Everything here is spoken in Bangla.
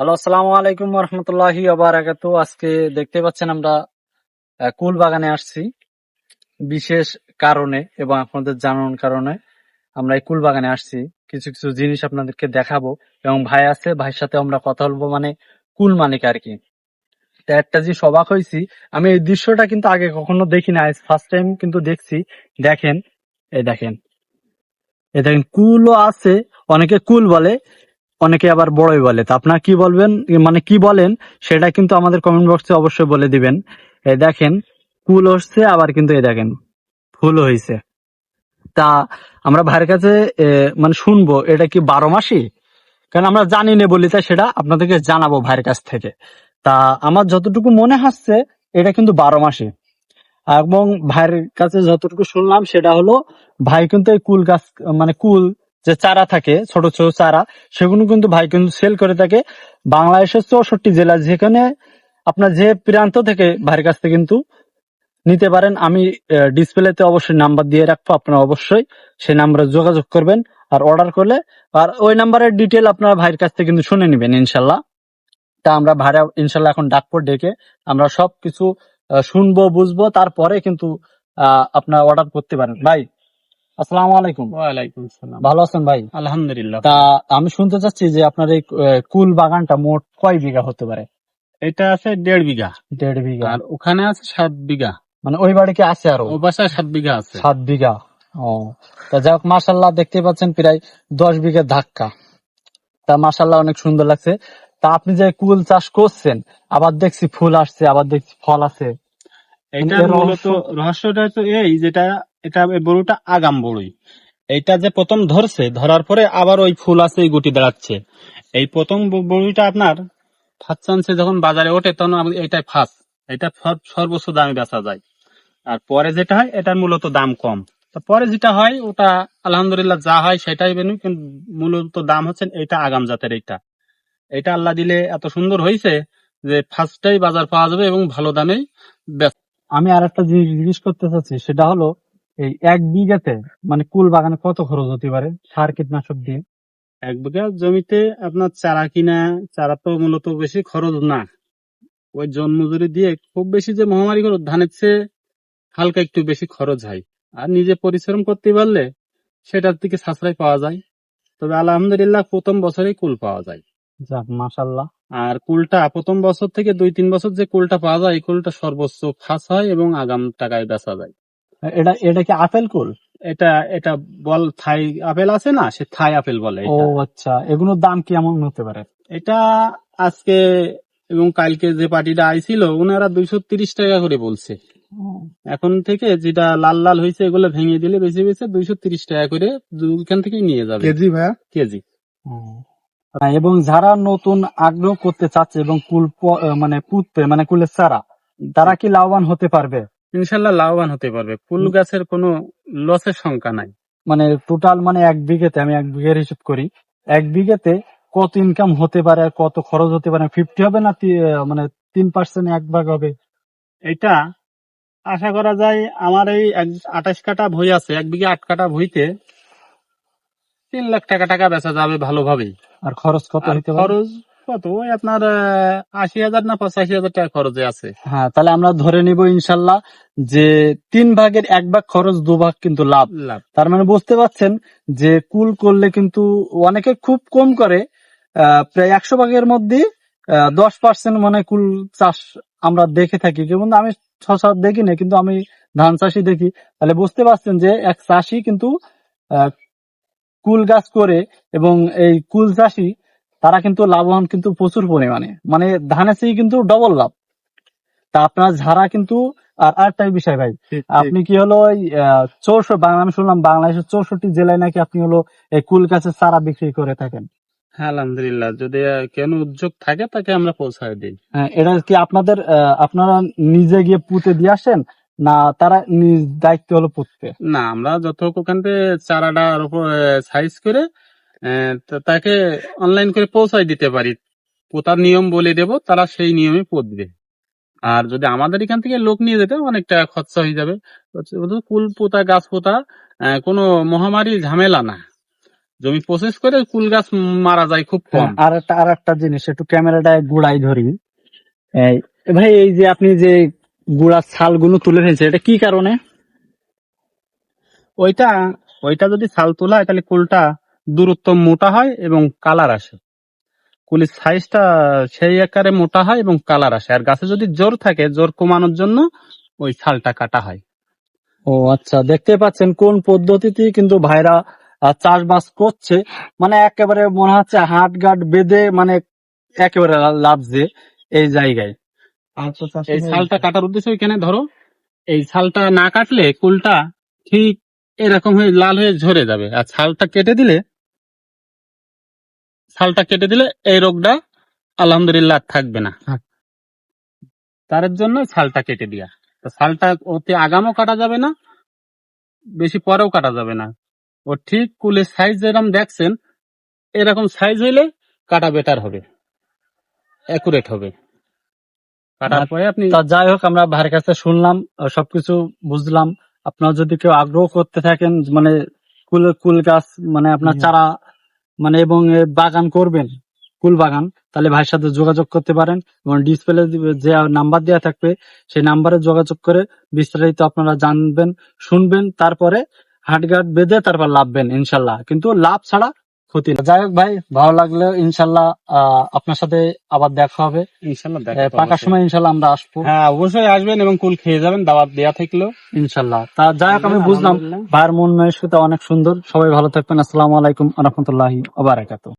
হ্যালো আসসালামু আলাইকুম রহমতুল্লাহি আবারাকাতু আজকে দেখতে পাচ্ছেন আমরা কুল বাগানে আসছি বিশেষ কারণে এবং আপনাদের জানানোর কারণে আমরা এই কুল বাগানে আসছি কিছু কিছু জিনিস আপনাদেরকে দেখাবো এবং ভাই আছে ভাইয়ের সাথে আমরা কথা বলব মানে কুল মালিক আর কি তা একটা যে সবাক হয়েছি আমি এই দৃশ্যটা কিন্তু আগে কখনো দেখি না ফার্স্ট টাইম কিন্তু দেখছি দেখেন, এই দেখেন। এই দেখেন কুলও আছে অনেকে কুল বলে অনেকে আবার বড়ই বলে। তা আপনারা কি বলবেন? মানে কি বলেন? সেটা কিন্তু আমাদের কমেন্ট বক্সে অবশ্যই বলে দিবেন। এই দেখেন, কুল হচ্ছে, আবার কিন্তু এই দেখেন, ফুল হয়েছে তা আমরা ভাইয়ের কাছে মানে শুনব, এটা কি বারো মাসই কারণ আমরা জানি না বলি, তাই সেটা আপনাদেরকে জানাব ভাইয়ের কাছ থেকে। তা আমার যতটুকু মনে হচ্ছে, এটা কিন্তু বারো মাসে। এবং ভাইয়ের কাছে যতটুকু শুনলাম, সেটা হলো, ভাই কিন্তু এই কুল গাছ মানে কুল যে চারা থাকে, ছোট ছোট চারা, সেগুলো কিন্তু ভাই কিন্তু সেল করে থাকে বাংলাদেশের চৌষট্টি জেলা যেখানে আপনার যে প্রান্ত থেকে ভাইয়ের কাছ থেকে কিন্তু নিতে পারেন। আমি ডিসপ্লেতে অবশ্যই নাম্বার দিয়ে রাখব, আপনারা অবশ্যই সেই নাম্বারে যোগাযোগ করবেন আর অর্ডার করলে আর ওই নাম্বারের ডিটেল আপনারা ভাইয়ের কাছ থেকে কিন্তু শুনে নেবেন ইনশাল্লাহ। তা আমরা ভাড়া ইনশাল্লাহ এখন ডাকবো, ডেকে আমরা সব কিছু শুনব, বুঝব, তারপরে কিন্তু আপনার অর্ডার করতে পারেন। ভাই আসসালামু আলাইকুম। ওয়ালাইকুম সালাম ভালো আছেন ভাই? আলহামদুলিল্লাহ। তা আমি শুনতে চাচ্ছি যে আপনার এই কুল বাগানটা মোট কয় বিঘা হতে পারে? এটা আছে দেড় বিঘা। দেড় বিঘা। আর ওখানে আছে সাত বিঘা। মানে ওই বাড়ি কি আছে আরও? বাসায় সাত বিঘা আছে। সাত বিঘা। ও। তা যাই হোক মাসাল্লাহ দেখতে পাচ্ছেন প্রায় দশ বিঘা ধাক্কা। তা মাসাল্লাহ অনেক সুন্দর লাগছে। তা আপনি যে কুল চাষ করছেন আবার দেখছি ফুল আসছে আবার দেখছি ফল আছে। এটা মূলত রহস্যটা তো এই যেটা এটা এই বড়ুটা আগাম বড়ই এইটা যে প্রথম ধরছে, ধরার পরে আবার ওই ফুল আছে গুটি দাঁড়াচ্ছে। এই প্রথম ব- বড়িটা আপনার ফার্স্ট চান্সে যখন বাজারে ওঠে, তখন এটাই ফার্স্ট এটা সর্বোচ্চ দামে বেচা যায়। আর পরে যেটা হয়, এটার মূলত দাম কম। পরে যেটা হয়, ওটা আলহামদুলিল্লাহ যা হয় সেটাই বেনু, কিন্তু মূলত দাম হচ্ছে এটা আগাম জাতের এইটা। এটা আল্লাহ দিলে এত সুন্দর হয়েছে যে ফার্স্টটাই বাজার পাওয়া যাবে এবং ভালো দামেই আমি আর একটা জিনিস জিজ্ঞেস করতে চাচ্ছি, সেটা হলো এই এক বিঘাতে মানে কুল বাগানে কত খরচ হতে পারে? সার কীটনাশক দিয়ে? এক বিঘা জমিতে আপনার চারা কিনা চারা তো মূলত বেশি খরচ না। ওই জন মজুরি দিয়ে খুব বেশি যে মহামারী খরচ ধানের চেয়ে হালকা একটু বেশি খরচ হয়। আর নিজে পরিশ্রম করতে পারলে সেটার দিকে সাশ্রয় পাওয়া যায়। তবে আলহামদুলিল্লাহ প্রথম বছরেই কুল পাওয়া যায়। যাক মাসাল্লাহ আর কুলটা প্রথম বছর থেকে দুই তিন বছর যে কুলটা পাওয়া যায় এই কুলটা সর্বোচ্চ খাস হয় এবং আগাম টাকায় বেচা যায়। এটা এটা কি আপেল কুল? এটা এটা বল থাই আপেল আছে না? সে থাই আপেল বলে ও আচ্ছা এগুলোর দাম কেমন হতে পারে? এটা আজকে এবং কালকে যে পার্টিটা আইছিল ওনারা দুইশো তিরিশ টাকা করে বলছে। এখন থেকে যেটা লাল লাল হয়েছে এগুলো ভেঙে দিলে বেশি বেশি দুইশো তিরিশ টাকা করে ওইখান থেকেই নিয়ে যাবে। কেজি ভাইয়া? কেজি। হ্যাঁ, এবং যারা নতুন আগ্রহ করতে চাচ্ছে এবং কুল প- মানে পুঁততে মানে কুলের চারা তারা কি লাভবান হতে পারবে? ইনশাল্লাহ লাভবান হতে পারবে। ফুল গাছের কোনো লসের সংখ্যা নাই। মানে টোটাল মানে এক বিঘেতে আমি এক বিঘের হিসেব করি এক বিঘেতে কত ইনকাম হতে পারে আর কত খরচ হতে পারে? ফিফটি হবে না মানে তিন পার্সেন্ট এক ভাগ হবে? এটা আশা করা যায় আমার এই আঠাশ কাটা ভই আছে এক বিঘে আট কাটা ভইতে তিন লাখ টাকা টাকা বেচা যাবে ভালোভাবেই। আর খরচ কত হতে খরচ কত? ওই আপনার আশি হাজার না পঁচাশি হাজার টাকা খরচে আছে। হ্যাঁ তাহলে আমরা ধরে নিব ইনশাল্লাহ যে তিন ভাগের এক ভাগ খরচ দু ভাগ কিন্তু লাভ। লাভ। তার মানে বুঝতে পারছেন যে কুল করলে কিন্তু অনেকে খুব কম করে প্রায় একশো ভাগের মধ্যে দশ পার্সেন্ট মানে কুল চাষ আমরা দেখে থাকি। কিন্তু আমি সচরাচর দেখি না কিন্তু আমি ধান চাষি দেখি। তাহলে বুঝতে পারছেন যে এক চাষি কিন্তু আহ, কুল গাছ করে এবং এই কুল চাষি তারা কিন্তু লাভবান কিন্তু প্রচুর পরিমাণে। মানে ধানের চেয়ে কিন্তু ডবল লাভ। তা আপনার যারা কিন্তু আর আরেকটাই বিষয় ভাই আপনি কি হলো ওই চৌষট্টি আমি শুনলাম বাংলাদেশের চৌষট্টি জেলায় নাকি আপনি হলো এই কুল গাছের চারা বিক্রি করে থাকেন? হ্যাঁ আলহামদুলিল্লাহ। যদি কেন উদ্যোগ থাকে তাকে আমরা পৌঁছায় দিই। হ্যাঁ, এটা কি আপনাদের আপনারা নিজে গিয়ে পুঁতে দিয়ে আসেন? না তারা নিজ দায়িত্ব হলো পুঁততে? না আমরা যতটুকু ওখান থেকে উপর সাইজ করে তো তাকে অনলাইন করে পৌঁছায় দিতে পারি। পোতার নিয়ম বলে দেব তারা সেই নিয়মে পুঁতবে আর যদি আমাদের এখান থেকে লোক নিয়ে যেতে অনেক টাকা খরচা হয়ে যাবে। কুল পোতা গাছ পোতা কোনো মহামারী ঝামেলা না। জমি প্রসেস করে কুল গাছ মারা যায় খুব কম। হ্যাঁ, আর একটা আর একটা জিনিস একটু ক্যামেরাটায় গুড়াই ধরি। ভাই এই যে আপনি যে গুড়ার ছালগুলো তুলে ফেলছে এটা কি কারণে? ওইটা ওইটা যদি ছাল তোলা হয় তাহলে কুলটা দূরত্ব মোটা হয় এবং কালার আসে। কুলের সাইজটা সেই আকারে মোটা হয় এবং কালার আসে। আর গাছে যদি জোর থাকে জোর কমানোর জন্য ওই ছালটা কাটা হয়। ও আচ্ছা দেখতে পাচ্ছেন কোন পদ্ধতিতে কিন্তু ভাইরা চাষবাস করছে। মানে একেবারে মনে হচ্ছে হাট গাট বেঁধে মানে একেবারে লাভছে এই জায়গায়। এই ছালটা কাটার উদ্দেশ্য এখানে ধরো এই ছালটা না কাটলে কুলটা ঠিক এরকম হয়ে লাল হয়ে ঝরে যাবে। আর ছালটা কেটে দিলে ছালটা কেটে দিলে এই রোগটা আলহামদুলিল্লাহ থাকবে না। তার জন্য ছালটা কেটে দিয়া। তো ছালটা অতি আগামও কাটা যাবে না বেশি পরেও কাটা যাবে না। ও ঠিক কুলের সাইজ যেরকম দেখছেন এরকম সাইজ হইলে কাটা বেটার হবে। অ্যাকুরেট হবে। কাটার পরে আপনি তা যাই হোক আমরা ভাইয়ের কাছে শুনলাম সবকিছু বুঝলাম। আপনারা যদি কেউ আগ্রহ করতে থাকেন মানে কুল কুল গাছ মানে আপনার চারা মানে এবং বাগান করবেন, কুল বাগান, তাহলে ভাইয়ের সাথে যোগাযোগ করতে পারেন এবং ডিসপ্লে যে নাম্বার দেওয়া থাকবে, সেই নাম্বারে যোগাযোগ করে বিস্তারিত আপনারা জানবেন, শুনবেন, তারপরে হাটঘাট বেঁধে তারপর লাভবেন, ইনশাল্লাহ। কিন্তু লাভ ছাড়া ক্ষতি না। যাই হোক ভাই ভালো লাগলে। ইনশাল্লাহ আহ, আপনার সাথে আবার দেখা হবে। ইনশাল্লাহ পাকার সময় ইনশাল্লাহ আমরা আসব। হ্যাঁ অবশ্যই আসবেন এবং কুল খেয়ে যাবেন দাওয়াত দেয়া থাকল। ইনশাল্লাহ। তা যাই হোক আমি বুঝলাম আলহামদুলিল্লাহ। ভাইয়ের মন মানসিকতা অনেক সুন্দর। সবাই ভালো থাকবেন। আসসালামু আলাইকুম রহমতুল্লাহি আবারাকাতু